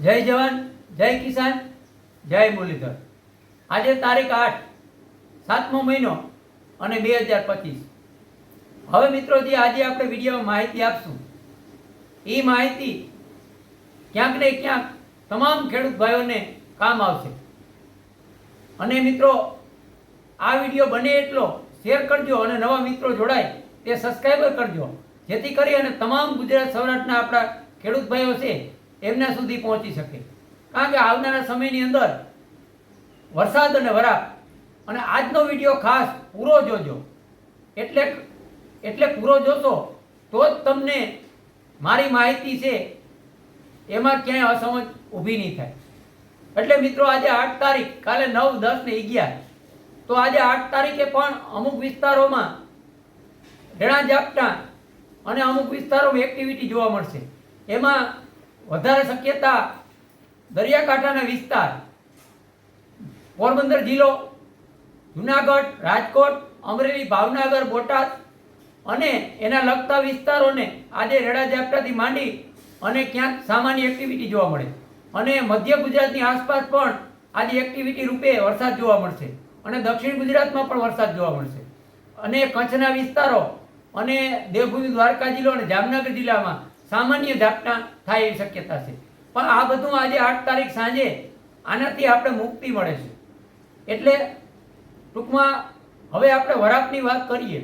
જય જવાન, જય કિસાન, જય મુરલીધર. આજે તારીખ આઠ, સાતમો મહિનો અને બે હજાર પચીસ. હવે મિત્રો જે આજે આપણે વિડીયોમાં માહિતી આપશું એ માહિતી ક્યાંક ને ક્યાંક તમામ ખેડૂત ભાઈઓને કામ આવશે. અને મિત્રો, આ વીડિયો બને એટલો શેર કરજો અને નવા મિત્રો જોડાય તે સબસ્ક્રાઈબર કરજો. જેથી કરી અને તમામ ગુજરાત સૌરાષ્ટ્રના આપણા ખેડૂત ભાઈઓ છે એમના સુધી પહોંચી શકે. કારણ કે આવનારા સમયની અંદર વરસાદ અને વરાપ અને આજનો વીડિયો ખાસ પૂરો જોજો. એટલે એટલે પૂરો જોશો તો જ તમને મારી માહિતી છે, એમાં ક્યાંય અસમજ ઊભી નહીં થાય. એટલે મિત્રો આજે આઠ તારીખ, કાલે નવ, દસ ને અગિયાર. તો આજે આઠ તારીખે પણ અમુક વિસ્તારોમાં રેણા ઝાપટા અને અમુક વિસ્તારોમાં એક્ટિવિટી જોવા મળશે. એમાં વધારે શક્યતા દરિયાકાંઠાના વિસ્તાર, પોરબંદર જિલ્લો, જુનાગઢ, રાજકોટ, અમરેલી, ભાવનગર, બોટાદ અને એના લગતા વિસ્તારોને આજે રેડા ઝાપટાથી માંડી અને ક્યાંક સામાન્ય એક્ટિવિટી જોવા મળે. અને મધ્ય ગુજરાતની આસપાસ પણ આજે એક્ટિવિટી રૂપે વરસાદ જોવા મળશે અને દક્ષિણ ગુજરાતમાં પણ વરસાદ જોવા મળશે. અને કચ્છના વિસ્તારો અને દેવભૂમિ દ્વારકા જિલ્લો અને જામનગર જિલ્લામાં સામાન્ય ઝાપટા થાય એવી શક્યતા છે. પણ આ બધું આજે આઠ તારીખ સાંજે આનાથી આપણે મુક્તિ મળે છે. એટલે ટૂંકમાં હવે આપણે વરાપની વાત કરીએ,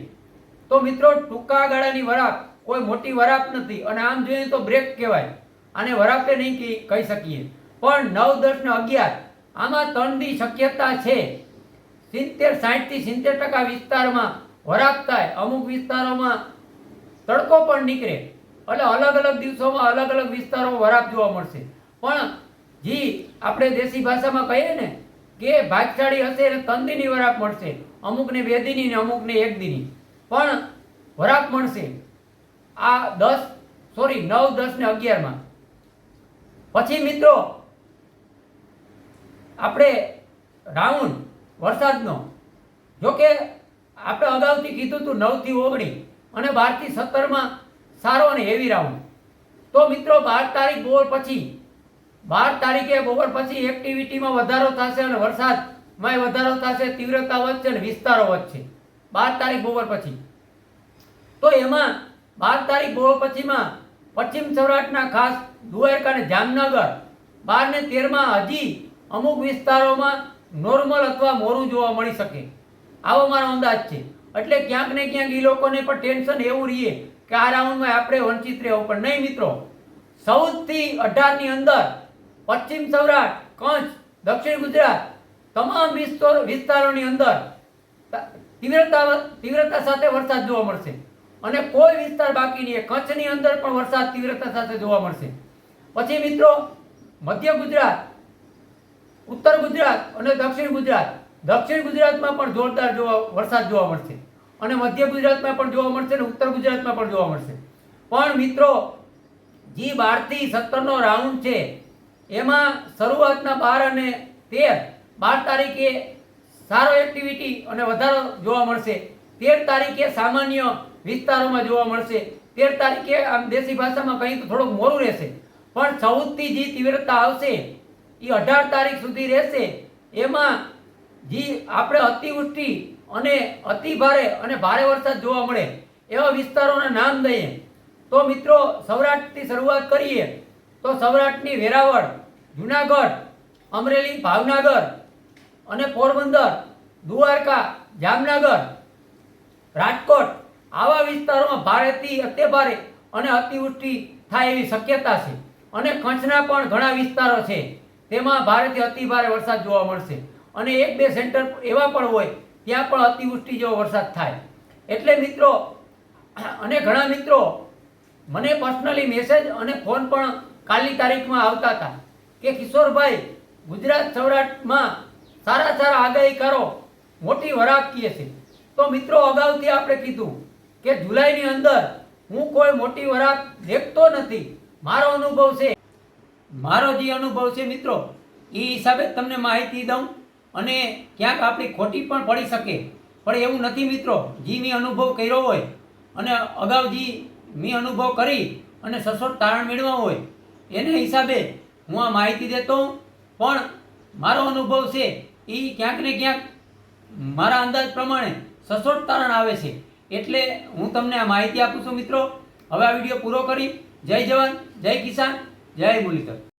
તો મિત્રો ટૂંકા ગાળાની વરાપ કોઈ મોટી વરાપ નથી અને આમ જોઈએ તો બ્રેક કહેવાય. આને વરાપે નહીં કહી શકીએ. પણ નવ દસ ને અગિયાર, આમાં ત્રણની શક્યતા છે. સિત્તેર સાઠથી સિત્તેર ટકા વિસ્તારમાં વરાપ થાય. અમુક વિસ્તારોમાં તડકો પણ નીકળે. એટલે અલગ અલગ દિવસોમાં અલગ અલગ વિસ્તારોમાં વરાપ જોવા મળશે. પણ જી, આપણે દેશી ભાષામાં કહીએ ને કે ભાગશાળી હશે એટલે તંદીની વરાપ મળશે. અમુકને બે દીની ને અમુકને એક દીની પણ વરાપ મળશે. આ દસ, સોરી, નવ, દસ ને અગિયારમાં. પછી મિત્રો, આપણે રાઉન્ડ, વરસાદનો. જો કે આપણે અગાઉથી કીધું હતું નવથી ઓગણી અને બારથી સત્તરમાં સારો અને હેવી રાઉન્ડ તો મિત્રો, બાર તારીખ બોર પછી, બાર તારીખે બપોર પછી એક્ટિવિટીમાં વધારો થશે અને વરસાદમાં વધારો થશે, તીવ્રતા વધશે અને વિસ્તારો વધશે. બાર તારીખ બપોર પછી. તો એમાં બાર તારીખ બપોર પછીમાં પશ્ચિમ સૌરાષ્ટ્રના ખાસ દ્વારકા અને જામનગર બાર ને તેરમાં હજી અમુક વિસ્તારોમાં નોર્મલ અથવા મોરું જોવા મળી શકે. આવો મારો અંદાજ છે. એટલે ક્યાંક ને ક્યાંક એ લોકોને પણ ટેન્શન એવું રહીએ કે આ રાઉન્ડમાં આપણે વંચિત રહેવું. પણ નહીં મિત્રો, સૌથી અઢારની અંદર પશ્ચિમ સૌરાષ્ટ્ર, કચ્છ, દક્ષિણ ગુજરાત તમામ વિસ્તારો વિસ્તારોની અંદર તીવ્રતા તીવ્રતા સાથે વરસાદ જોવા મળશે. અને કોઈ વિસ્તાર બાકી નહીં કચ્છની અંદર પણ વરસાદ તીવ્રતા સાથે જોવા મળશે. પછી મિત્રો, મધ્ય ગુજરાત, ઉત્તર ગુજરાત અને દક્ષિણ ગુજરાત. દક્ષિણ ગુજરાતમાં પણ જોરદાર જોવા, વરસાદ જોવા મળશે. અને મધ્ય ગુજરાતમાં પણ જોવા મળશે અને ઉત્તર ગુજરાતમાં પણ જોવા મળશે. પણ મિત્રો, જે બારથી સત્તરનો રાઉન્ડ છે, એમાં શરૂઆતના બાર અને તેર, બાર તારીખે સારો એક્ટિવિટી અને વધારો જોવા મળશે. તેર તારીખે સામાન્ય વિસ્તારોમાં જોવા મળશે. તેર તારીખે આમ દેશી ભાષામાં કંઈ તો થોડુંક મોડું રહેશે. પણ ચૌદથી જે તીવ્રતા આવશે, એ અઢાર તારીખ સુધી રહેશે. એમાં જે આપણે અતિવૃષ્ટિ અને અતિ ભારે અને ભારે વરસાદ જોવા મળે એવા વિસ્તારોના નામ દઈએ. તો મિત્રો સૌરાષ્ટ્રથી શરૂઆત કરીએ. તો સૌરાષ્ટ્રની વેરાવળ, જુનાગઢ, અમરેલી, ભાવનગર અને પોરબંદર, દ્વારકા, જામનગર, રાજકોટ આવા વિસ્તારોમાં ભારેથી અતિ અને અતિવૃષ્ટિ થાય એવી શક્યતા છે. અને કચ્છના પણ ઘણા વિસ્તારો છે. તેમાં ભારેથી અતિ ભારે વરસાદ જોવા મળશે. અને એક બે સેન્ટર એવા પણ હોય ત્યાં પણ અતિવૃષ્ટિ જેવો વરસાદ થાય. એટલે મિત્રો, અને ઘણા મિત્રો મને પર્સનલી મેસેજ અને ફોન પણ કાલની તારીખમાં આવતા હતા કે કિશોરભાઈ, ગુજરાત સૌરાષ્ટ્રમાં સારા સારા આગાહી કરો મોટી વરાપ કહે છે તો મિત્રો, અગાઉથી આપણે કીધું કે જુલાઈની અંદર હું કોઈ મોટી વરાપ દેખતો નથી. મારો અનુભવ છે. મારો જે અનુભવ છે મિત્રો, એ હિસાબે તમને માહિતી દઉં. અને ક્યાંક આપણી ખોટી પણ પડી શકે. પણ એવું નથી મિત્રો, જે મેં અનુભવ કર્યો હોય અને અગાઉ જે મેં અનુભવ કરી અને સચોટ તારણ મેળવ્યા હોય, એને હિસાબે હું આ માહિતી દેતો પણ મારો અનુભવ છે, એ ક્યાંક ને ક્યાંક મારા અંદાજ પ્રમાણે સચોટ તારણ આવે છે. એટલે હું તમને આ માહિતી આપું છું મિત્રો. હવે આ વીડિયો પૂરો કરી. જય જવાન, જય કિસાન, જય મુરલીધર.